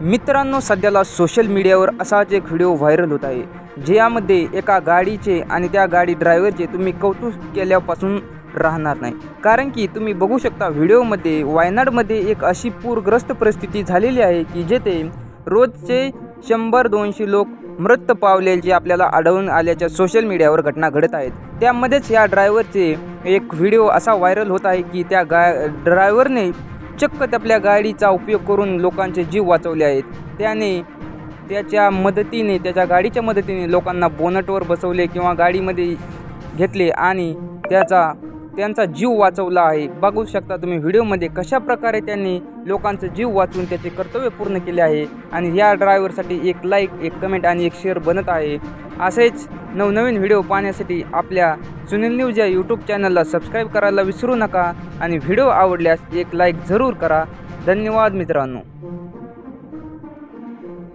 मित्रांनो सध्याला सोशल मीडियावर असाच एक व्हिडिओ व्हायरल होत आहे ज्यामध्ये एका गाडीचे आणि त्या गाडी ड्रायव्हरचे तुम्ही कौतुक केल्यापासून राहणार नाही. कारण की तुम्ही बघू शकता व्हिडिओमध्ये वायनाडमध्ये एक अशी पूरग्रस्त परिस्थिती झालेली आहे की जेथे रोजचे शंभर दोनशे लोक मृत पावलेले आपल्याला आढळून आल्याच्या सोशल मीडियावर घटना घडत आहेत. त्यामध्येच या ड्रायव्हरचे एक व्हिडिओ असा व्हायरल होत आहे की त्या गा ड्रायव्हरने चक्क आपल्या गाडीचा उपयोग करून लोकांचे जीव वाचवले आहेत. त्याने त्याच्या मदतीने त्याच्या गाडीच्या मदतीने लोकांना बोनटवर बसवले किंवा गाडीमध्ये घेतले आणि त्याचा त्यांचा जीव वाचवला आहे. बघू शकता तुम्ही व्हिडिओमध्ये कशा प्रकारे त्यांनी लोकांचा जीव वाचवून त्याचे कर्तव्य पूर्ण केले आहे आणि या ड्रायव्हरसाठी एक लाईक एक कमेंट आणि एक शेअर बनत आहे. असेच नवनवीन व्हिडिओ पाहण्यासाठी आपल्या सुनील न्यूज या यूट्यूब चॅनलला सबस्क्राईब करायला विसरू नका आणि व्हिडिओ आवडल्यास एक लाईक जरूर करा. धन्यवाद मित्रांनो.